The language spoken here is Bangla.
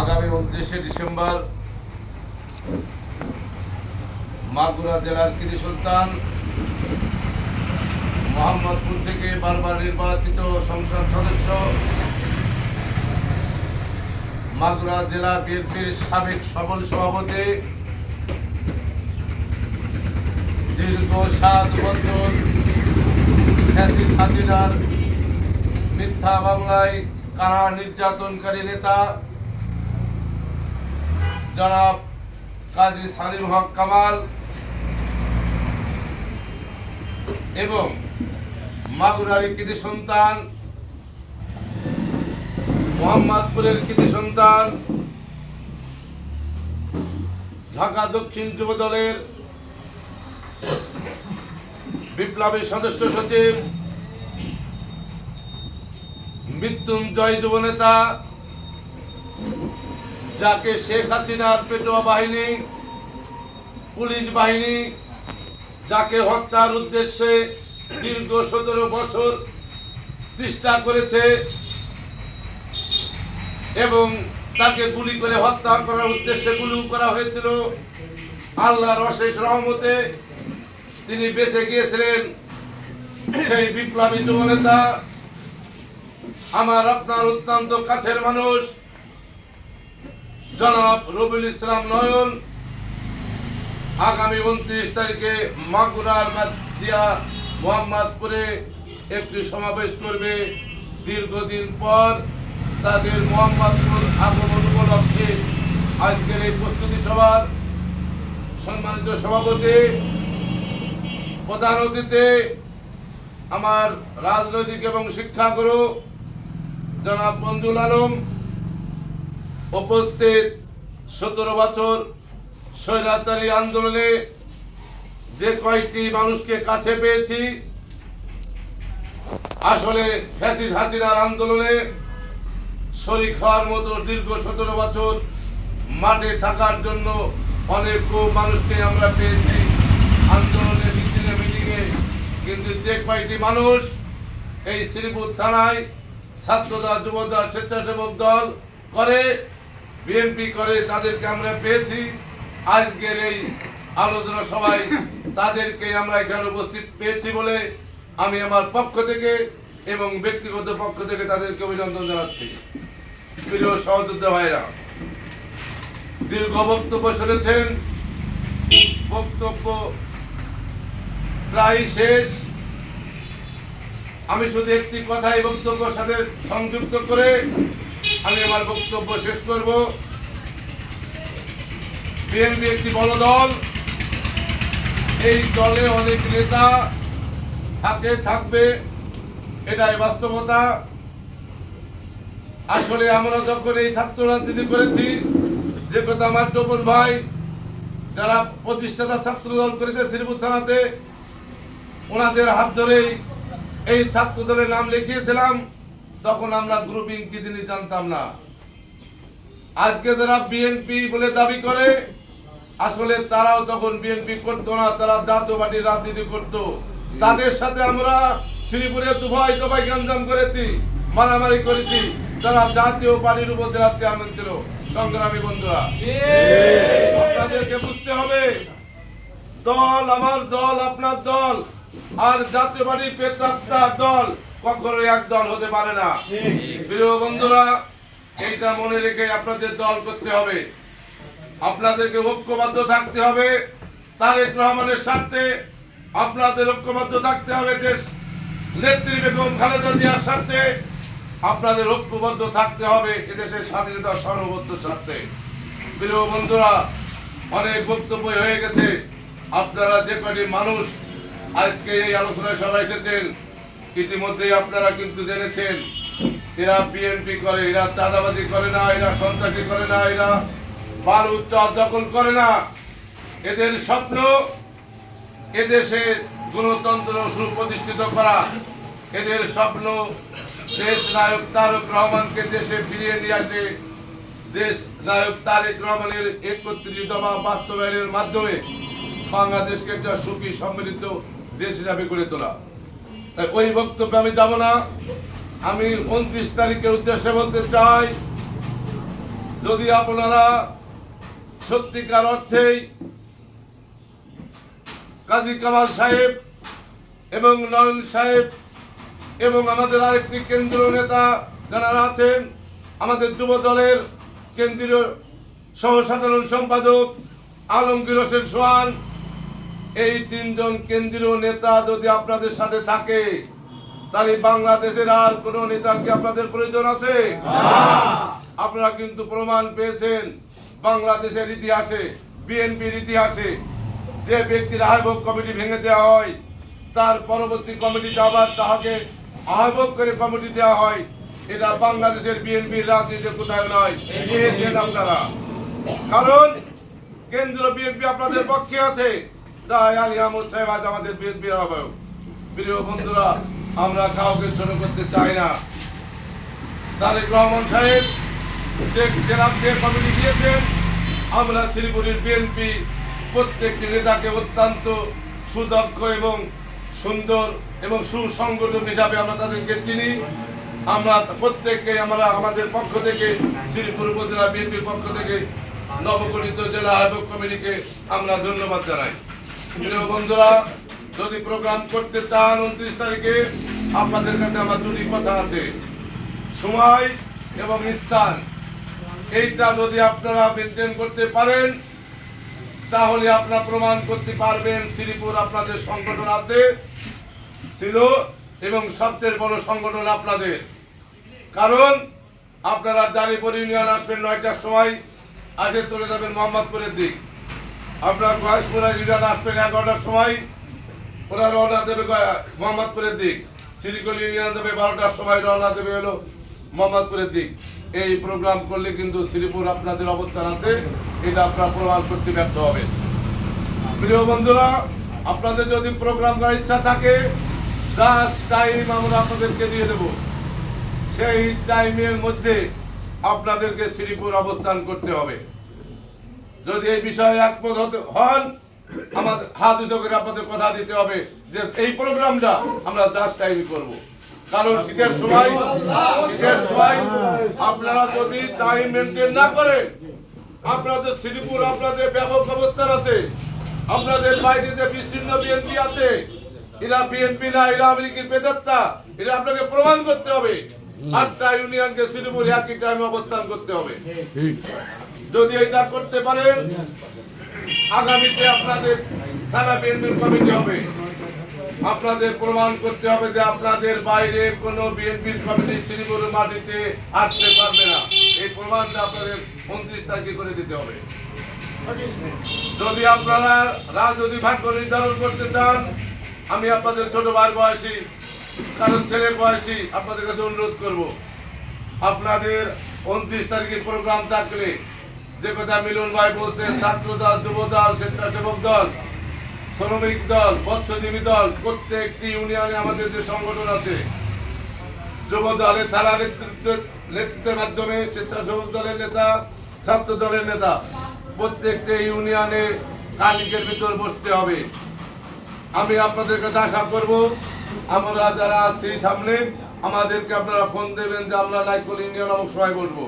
আগামী উনত্রিশে ডিসেম্বর মাগুরা জেলার কৃতি সুলতান মোহাম্মদপুর থেকে বারবার নির্বাচিত সংসদ সদস্য, মাগুরা জেলা বিএনপির সাবেক সফল সভাপতি, দীর্ঘ সাত বছর হাসিনার মিথ্যা বাংলায় কারা নির্যাতনকারী নেতা জনাব কাজী সালিম হক কামাল এবং মাগুরারি কৃতি সন্তান, মোহাম্মদপুরের কৃতি সন্তান, ঢাকা দক্ষিণ যুব দলের বিপ্লবী সদস্য সচিব, মৃত্যুঞ্জয় যুব নেতা যাকে শেখ হাসিনার পেটোয়া বাহিনী, পুলিশ বাহিনী, যাকে হত্যার উদ্দেশ্যে দীর্ঘ সতেরো বছর চেষ্টা করেছে এবং তাকে গুলি করে হত্যা করার উদ্দেশ্যে গুলি করা হয়েছিল। আল্লাহর অশেষ রহমতে তিনি বেঁচে গিয়েছিলেন সেই বিপ্লবী যুব নেতা আমার আপনার অত্যন্ত কাছের মানুষ জনাব রবিউল ইসলাম নয়ন, আগামী উনত্রিশ তারিখে মাগুরার দিয়া মোহাম্মদপুরে একটি সমাবেশ করবে। দীর্ঘদিন পর তাদের মোহাম্মদপুর আগমন উপলক্ষে আজকের এই প্রস্তুতি সভার সম্মানিত সভাপতি, প্রধান অতিথি, আমার রাজনৈতিক এবং শিক্ষাগুরু জনাব মঞ্জুল আলম উপস্থিত সতেরো বছর স্বৈরাচারী আন্দোলনে যে কয়েকটি মানুষকে কাছে পেয়েছি, আসলে ফ্যাসিস হাসিনার আন্দোলনে শরিক হওয়ার মতো দীর্ঘ সতেরো বছর মাঠে থাকার জন্য অনেক মানুষকে আমরা পেয়েছি। আন্দোলনে মিছিলে মিটিংয়ে কিন্তু যে কয়েকটি মানুষ এই শ্রীপুর থানায় ছাত্রদল, যুবদল, স্বেচ্ছাসেবক দল করে বিএনপি করে তাদেরকে আমরা পেয়েছি। আজকের এই আলোচনা সবাই তাদেরকে আমরা এখানে উপস্থিত পেয়েছি বলে আমি আমার পক্ষ থেকে এবং ব্যক্তিগত পক্ষ থেকে তাদেরকে অভিনন্দন জানাচ্ছি। প্রিয় সহযোদ্ধা ভাইরা, দীর্ঘ বক্তব্য শুনেছেন। বক্তব্য প্রায় শেষ। আমি শুধু একটি কথাই বক্তব্যের সাথে সংযুক্ত করে আমি আমার বক্তব্য শেষ করব। বিএনপি একটি বড় দল। এই দলে অনেক নেতা থাকে, থাকবে। এটাই বাস্তবতা। আসলে আমরা যখন এই ছাত্র রাজনীতি করেছি, যে কথা আমার টপন ভাই, যারা প্রতিষ্ঠাতা ছাত্র দল করেছে শ্রীপুর থানাতে, ওনাদের হাত ধরেই এই ছাত্র দলের নাম লিখিয়েছিলাম। তখন আমরা গ্রুপিং কি জিনিস জানতাম না। আজকে যারা বিএনপি বলে দাবি করে, আসলে তারাও তখন বিএনপি করতো না, তারা জাতীয় রাজনীতি করত। তাদের সাথে আমরা শ্রীপুরে দুভাই দবাই গঞ্জাম করেছি, মারামারি করেছি। তারা জাতীয় পার্টির উপজেলার চেয়ারম্যান ছিল সংগ্রামী বন্ধুরা, আপনাদেরকে বুঝতে হবে, দল আমার দল, আপনার দল। আর জাতীয় পার্টির পেতাত্তা দল। কখনো এক দল হতে পারে না। প্রিয় বন্ধুরা, এইটা মনে রেখে আপনাদের দল করতে হবে। আপনাদেরকে ঐক্যবদ্ধ থাকতে হবে। তারেক রহমানের স্বার্থে আপনাদের ঐক্যবদ্ধ থাকতে হবে দেশ। নেত্রী বেগম খালেদা জিয়ার স্বার্থে আপনাদের ঐক্যবদ্ধ থাকতে হবে এদেশের স্বাধীনতা সর্ববদ্ধ স্বার্থে। প্রিয় বন্ধুরা, অনেক বক্তব্য হয়ে গেছে। আপনারা যে কটি মানুষ আজকে এই আলোচনায় সবাই এসেছেন ইতিমধ্যেই আপনারা কিন্তু জেনেছেন, এরা বিএনপি করে, এরা চাঁদাবাজি করে না, এরা সন্ত্রাসী করে না, এরা বালু চর দখল করে না। এদের স্বপ্ন, এদেশে গণতন্ত্র সুপ্রতিষ্ঠিত করা। এদের স্বপ্ন, দেশ নায়ক তারক রহমানকে দেশে ফিরিয়ে নিয়ে আসে। দেশ নায়ক তারেক রহমানের একত্রিশ দফা বাস্তবায়নের মাধ্যমে বাংলাদেশকে একটা সুখী, সমৃদ্ধ দেশ হিসাবে গড়ে তোলা। তাই ওই বক্তব্যে আমি যাব না। আমি উনত্রিশ তারিখের উদ্দেশ্যে বলতে চাই, যদি আপনারা সত্যিকার অর্থেই কাজী কামাল সাহেব এবং নয়ন সাহেব এবং আমাদের আরেকটি কেন্দ্রীয় নেতা যারা আছেন, আমাদের যুব দলের কেন্দ্রীয় সহ সাধারণ সম্পাদক আলমগীর হোসেন সোহান এই তিনজন কেন্দ্রীয় নেতা যদি আপনাদের সাথে থাকে তাহলে বাংলাদেশের আর কোন নেতার কি আপনাদের প্রয়োজন আছে? আপনারা কিন্তু প্রমাণ পেয়েছেন বাংলাদেশের ইতিহাসে বিএনপির ইতিহাসে। যে ব্যক্তির আহ্বক কমিটি ভেঙে দেওয়া হয় তার পরবর্তী কমিটিতে আবার তাহাকে আহ্বক করে কমিটি দেওয়া হয় এটা বাংলাদেশের বিএনপির রাজনীতি কোথায় নয় পেয়েছেন আপনারা। কারণ কেন্দ্র বিএনপি আপনাদের পক্ষে আছে। আলী আহমদ সাহেব, আজ আমাদের বিএনপির আহ্বায়ক। প্রিয় বন্ধুরা, আমরা কাউকে ছোট করতে চাই না। তারেক রহমান সাহেব জেলা যে কমিটি দিয়েছেন, আমরা শিলিগুড়ির বিএনপি প্রত্যেকটি নেতাকে অত্যন্ত সুদক্ষ এবং সুন্দর এবং সুসংগঠন হিসাবে আমরা তাদেরকে চিনি। আমরা প্রত্যেককে, আমরা আমাদের পক্ষ থেকে, শ্রীপুর উপজেলা বিএনপির পক্ষ থেকে নবগঠিত জেলা আয়োজক কমিটিকে আমরা ধন্যবাদ জানাই। প্রিয় বন্ধুরা, যদি প্রোগ্রাম করতে চান উনত্রিশ তারিখে, আপনাদের কাছে আমার দুটি কথা আছে। সময় এবং স্থান। এইটা যদি আপনারা মেনটেন করতে পারেন, তাহলে আপনারা প্রমাণ করতে পারবেন শ্রীপুর আপনাদের সংগঠন আছে, ছিল এবং সবচেয়ে বড় সংগঠন আপনাদের। কারণ আপনারা দাঁড়িপুর ইউনিয়ন আসবেন নয়টার সময় আগে চলে যাবেন মোহাম্মদপুরের দিক। আপনারা গয়েশপুরা ইউনিয়ন আসবেন এগারোটার সময় ওরা রওনা দেবে মোহাম্মদপুরের দিক। সিলিকল ইউনিয়ন দেবে বারোটার সময় রওনা দেবে হলো মোহাম্মদপুরের দিক। এই প্রোগ্রাম করলে কিন্তু শ্রীপুর আপনাদের অবস্থান আছে, এটা আপনারা প্রমাণ করতে ব্যর্থ হবে। প্রিয় বন্ধুরা, আপনাদের যদি প্রোগ্রাম করার ইচ্ছা থাকে জাস্ট টাইম আমরা আপনাদেরকে দিয়ে দেব। সেই টাইমের মধ্যে আপনাদেরকে শ্রীপুর অবস্থান করতে হবে। যদি এই বিষয়ে একমত হতে হন আমাদের হাত করে আপনাদের কথা দিতে হবে যে এই প্রোগ্রামটা আমরা জাস্ট টাইমই করব। কারণ শীতের সময় শীতের সময় আপনারা যদি টাইম মেনটেন না করেন আপনাদের শ্রীপুর আপনাদের ব্যাপক অবস্থান আছে আপনাদের বাইরে যে বিচ্ছিন্ন বিএনপি আছে এরা বিএনপি না এরা আমেরিকার বেদাত্তা এটা আপনাকে প্রমাণ করতে হবে। আটটা ইউনিয়নকে শ্রীপুর একই টাইমে অবস্থান করতে হবে। যদি এটা করতে পারেন, আগামীতে আপনাদের থানা বিএনপির কমিটি হবে। আপনাদের প্রমাণ করতে হবে যে আপনাদের বাইরে কোনো বিএনপির কমিটি শ্রীপুরের মাটিতে আসতে পারবে না। এই প্রমাণটা আপনাদের উনত্রিশ তারিখে করে দিতে হবে। যদি আপনারা রাজনৈতিক ভাগ্য নির্ধারণ করতে চান, আমি আপনাদের ছোট ভাই বয়সী, কারণ ছেলের বয়সী আপনাদের কাছে অনুরোধ করব। আপনাদের উনত্রিশ তারিখে প্রোগ্রাম থাকলে কথা মিলন ভাই বলছেন, ছাত্র দল, যুব দল, স্বেচ্ছাসেবক দল, শ্রমিক দল, মৎস্যজীবী দল, প্রত্যেকটি ইউনিয়নে আমাদের যে সংগঠন আছে, যুব দলের থানা নেতৃত্ব, নেতৃত্বের মাধ্যমে স্বেচ্ছাসেবক দলের নেতা, ছাত্র দলের নেতা, প্রত্যেকটা ইউনিয়নে কালিকের ভিতর বসতে হবে। আমি আপনাদের কাছে আশা করব, আমরা যারা আছি সামনে, আমাদেরকে আপনারা ফোন দেবেন যে আমরা লাইকল ইউনিয়ন অমুক সময় বসবো।